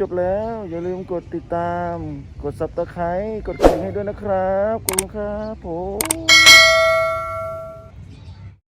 จบแล้ว อย่าลืมกดติดตาม กดซับสไครต์กดกระดิ่งให้ด้วยนะครับขอบคุณครับผม